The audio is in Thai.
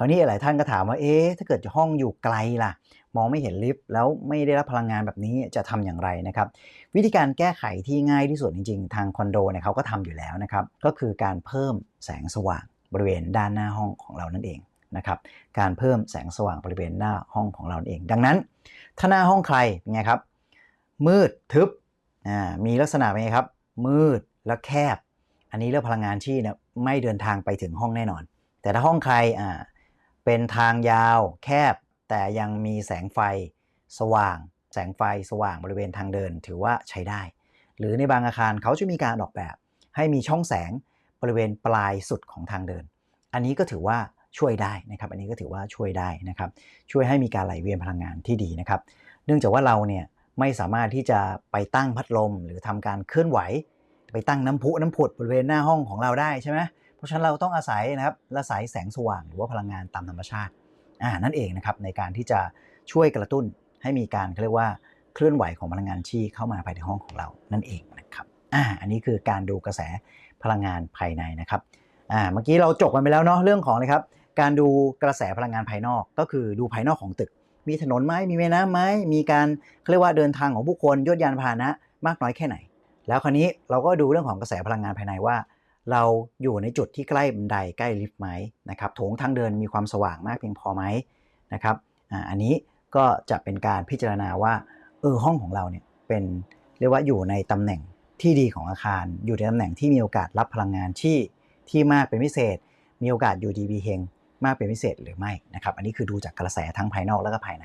คราวนี้หลายท่านก็ถามว่าเอ๊ะถ้าเกิดห้องอยู่ไกลล่ะ มองไม่เห็นลิฟต์แล้วไม่ได้รับพลังงานแบบนี้จะทำอย่างไรนะครับ วิธีการแก้ไขที่ง่ายที่สุดจริงๆ ทางคอนโดเนี่ยเขาก็ทำอยู่แล้วนะครับ ก็คือการเพิ่มแสงสว่างบริเวณด้านหน้าห้องของเรานั่นเองนะครับการเพิ่มแสงสว่างบริเวณหน้าห้องของเราเอง ดังนั้น ถ้าหน้าห้องใครเป็นไงครับ มืดทึบมีลักษณะเป็นไงครับ มืดและแคบ อันนี้เรื่องพลังงานที่เนี่ยไม่เดินทางไปถึงห้องแน่นอน แต่ถ้าห้องใครอ่า เป็นทางยาวแคบ แต่ยังมีแสงไฟสว่าง แสงไฟสว่างบริเวณทางเดินถือว่าใช้ได้ หรือในบางอาคารเขาจะมีการออกแบบ ให้มีช่องแสงบริเวณปลายสุดของทางเดิน อันนี้ก็ถือว่าช่วยได้นะครับ อันนี้ก็ถือว่าช่วยได้นะครับ ช่วยให้มีการไหลเวียนพลังงานที่ดีนะครับ เนื่องจากว่าเราเนี่ยไม่สามารถที่จะไปตั้งพัดลมหรือทำการเคลื่อนไหว ไปตั้งน้ำพุน้ำผุดบริเวณหน้าห้องของเราได้ใช่ไหม เพราะฉะนั้นเราต้องอาศัยนะครับอาศัยแสงสว่างหรือว่าพลังงานตามธรรมชาติอ่านั่นเองนะครับในการที่จะช่วยกระตุ้นให้มีการเขาเรียกว่าเคลื่อนไหวของพลังงานที่เข้ามาภายในห้องของเรานั่นเองนะครับอ่าอันนี้คือการดูกระแสพลังงานภายในนะครับอ่าเมื่อกี้เราจบกันไปแล้วเนาะเรื่องของนะครับการดูกระแสพลังงานภายนอกก็คือดูภายนอกของตึก มีถนนไหมมีแม่น้ำไหมมีการเขาเรียกว่าเดินทางของผู้คนยศยานพาหนะมากน้อยแค่ไหน แล้วคราวนี้เราก็ดูเรื่องของกระแสพลังงานภายในว่า เราอยู่ในจุดที่ใกล้บันไดใกล้ลิฟต์ไหมนะครับโถงทางเดินมีความสว่างมากเพียงพอไหมนะครับอ,อันนี้ก็จะเป็นการพิจารณาว่าเออห้องของเราเนี่ยเป็นเรียกว่าอยู่ในตำแหน่งที่ดีของอาคาร อยู่ในตำแหน่งที่มีโอกาสรับพลังงานที่ที่มากเป็นพิเศษ มีโอกาสอยู่ดีบีเฮงมากเป็นพิเศษหรือไม่นะครับอันนี้คือดูจากกระแสทั้งภายนอกและก็ภายใน